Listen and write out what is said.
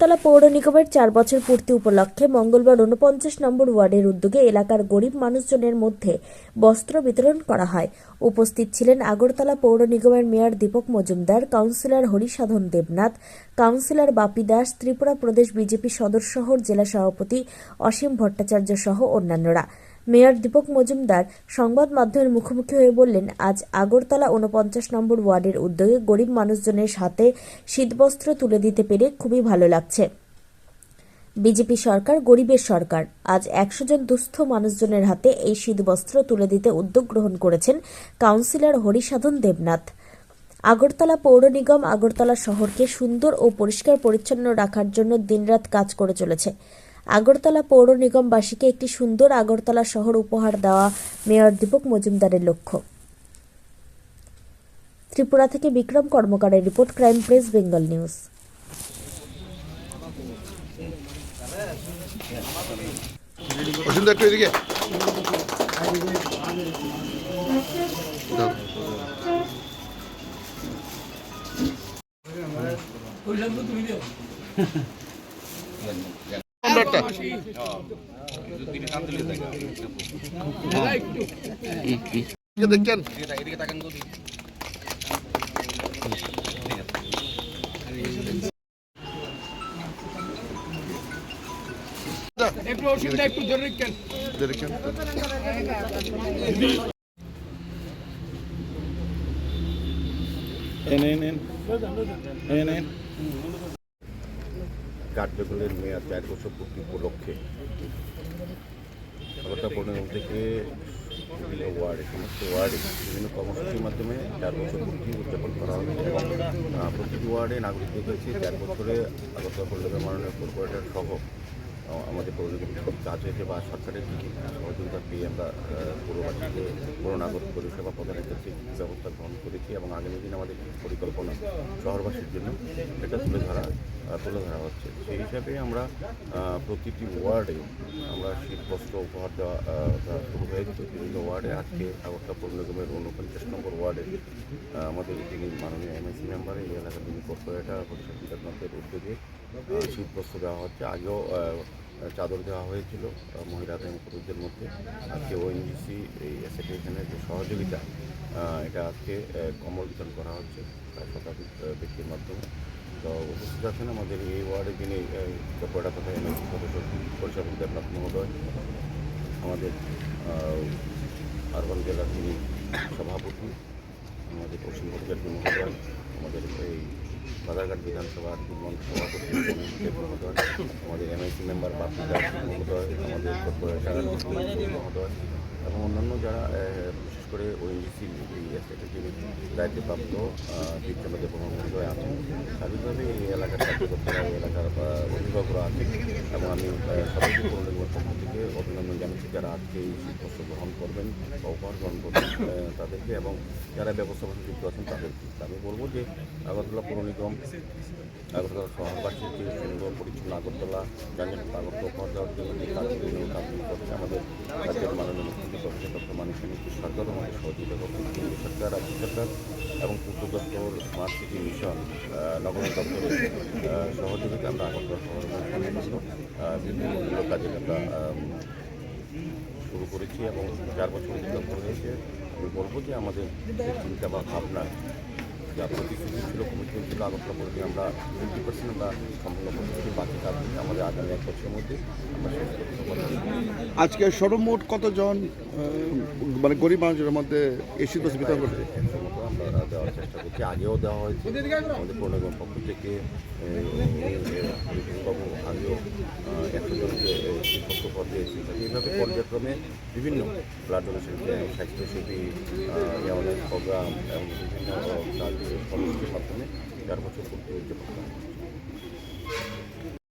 আগরতলা পৌর নিগমের চার বছর পূর্তি উপলক্ষে মঙ্গলবার উনপঞ্চাশ নম্বর ওয়ার্ডের উদ্যোগে এলাকার গরিব মানুষজনের মধ্যে বস্ত্র বিতরণ করা হয়। উপস্থিত ছিলেন আগরতলা পৌর নিগমের mayor Dipak Majumdar, councillor Harisadhan Debnath, councillor Bapi Das, Tripura প্রদেশ বিজেপি সদর শহর জেলা সভাপতি অসীম ভট্টাচার্য সহ অন্যান্যরা। মেয়র দীপক মজুমদার সংবাদ মাধ্যমের মুখোমুখি হয়ে বললেন, আজ আগরতলা উনপঞ্চাশ নম্বর ওয়ার্ডের উদ্যোগে গরিব মানুষজনের সাথে শীতবস্ত্র তুলে দিতে পেরে খুবই ভালো লাগছে। বিজেপি সরকার গরিবের সরকার। আজ একশো জন দুস্থ মানুষজনের হাতে এই শীতবস্ত্র তুলে দিতে উদ্যোগ গ্রহণ করেছেন কাউন্সিলর হরিসাধন দেবনাথ। আগরতলা পৌর নিগম আগরতলা শহরকে সুন্দর ও পরিষ্কার পরিচ্ছন্ন রাখার জন্য দিনরাত কাজ করে চলেছে। আগরতলা পৌর নিগমবাসীকে একটি সুন্দর আগরতলা শহর উপহার দেওয়া মেয়র দীপক মজুমদারের লক্ষ্য। ত্রিপুরা থেকে Bikram কর্মকারের report crime press Bengal news. অসুবিধা একটু এদিকে দাও। নম্বরটা কে দেখছেন একটু অসুবিধা একটু ধরে রাখেন দেখছেন কার্যকলের মেয়াদ চার বছর পূর্তি উপলক্ষে পৌর থেকে বিভিন্ন ওয়ার্ডে, সমস্ত ওয়ার্ডে, বিভিন্ন কর্মসূচির মাধ্যমে চার বছর পূর্তি উদযাপন করা হবে এবং প্রতিটি ওয়ার্ডে নাগরিকদের কাছে চার বছরে আগত করলে মাননীয় কর্পোরেটর সহ আমাদের পৌর নিগম সব কাজ হয়েছে বা সরকারের কী কী সহযোগিতা পেয়ে আমরা পৌরবাসীকে পৌর নাগরিক পরিষেবা প্রদানের ক্ষেত্রে ব্যবস্থা গ্রহণ করেছি এবং আগামী দিনে আমাদের পরিকল্পনা শহরবাসীর জন্য এটা তুলে ধরা তুলে ধরা হচ্ছে। সেই হিসাবে আমরা প্রতিটি ওয়ার্ডে আমরা শীত বস্ত্র উপহার দেওয়া শুরু হয়েছে। বিভিন্ন ওয়ার্ডে আজকে আগরতলা পৌর নিগমের উনপঞ্চাশ নম্বর ওয়ার্ডে। আহ, আমাদের যিনি মাননীয় এমএসি মেম্বার এই এলাকার যিনি কর্পোরেটর পরিষদ বিধাননাথের উদ্যোগে আহ, শীত বস্ত্র দেওয়া হচ্ছে। আগেও চাদর দেওয়া হয়েছিল মহিলাদের পুরুষদের মধ্যে। আজকে ওএনজিসি এই অ্যাসোসিয়েশনের যে সহযোগিতা এটা আজকে কম্বল বিতরণ করা হচ্ছে প্রায় শতাধিক ব্যক্তির মাধ্যমে। তো উপস্থিত আছেন আমাদের এই ওয়ার্ডে যিনি কর্পোরেটর তথা এমএসি সদস্য পরিষদ দেবনাথ মহোদয় আমাদের আরবান জেলার যিনি সভাপতি আমাদের পশ্চিম পরিচালক মহোদয় আমাদের এই বাজারঘাট বিধানসভার অনিল মহোদয়, আমাদের এমআইসি মেম্বার বাপি দাস মহোদয়, আমাদের কর্পোরেটর মহোদয়, এবং অন্যান্য যারা বিশেষ করে ওএনজিসি দায়িত্বপ্রাপ্ত দেববর্মা মহোদয় আছেন, স্বাভাবিকভাবে এই এলাকার কার্যকর্তারা এই এলাকার অভিভাবকরা আছেন, এবং আমি সবাইকে পক্ষ থেকে অভিনন্দন জানাচ্ছি যারা আজকে এই শীতবস্ত্র গ্রহণ করবেন বা উপহার গ্রহণ করবেন। তাদেরকে এবং যারা ব্যবস্থাপনা যুক্ত আছেন তাদেরকে। আমি বলব যে আগরতলা পৌর নিগম আগরতলা শহরবাসীকে সুন্দর পরিচ্ছন্ন আগরতলা যানজট আগরতলা দেওয়ার জন্য যে কাজগুলি কাজগুলি করছে আমাদের রাজ্যের মাননীয় মুখ্যমন্ত্রী প্রফেসর ডক্টর মানিক নীতি সরকারও আমাদের সহযোগিতা করছে কেন্দ্র সরকার রাজ্য সরকার এবং পূর্ত দপ্তর স্মার্ট সিটি মিশন নগর দপ্তরের সহযোগিতা আমরা আগরতলা আহ, বিভিন্ন কাজে আমরা শুরু করেছি এবং চার বছর অতিক্রম হয়েছে আমি বলব যে আমাদের চিন্তা বা ভাবনা যা প্রতিশ্রুতি ছিল কমিটমেন্ট ছিল আগরতলা আমরা ফিফটি পার্সেন্ট আমরা সম্পূর্ণ করতেছি বাকি আমাদের আগামী এক বছরের মধ্যে আমরা শেষ করতে আজকে সর্বমোট কতজন মানে গরিব মানুষের মধ্যে এসি দোষ বিতরণ করছে? আমরা দেওয়ার চেষ্টা করছি আগেও দেওয়া হয়েছে। আমাদের পূর্ণগম পক্ষ থেকে বাবু আগেও একশো জনকে শিক্ষক পদ দিয়েছি। এইভাবে পর্যায়ক্রমে বিভিন্ন ব্লাড ডোনেশন স্বাস্থ্যসেবী অ্যাওয়ারনেস প্রোগ্রাম এবং বিভিন্ন কর্মসূচির মাধ্যমে চার বছর পূর্তি উদযাপন।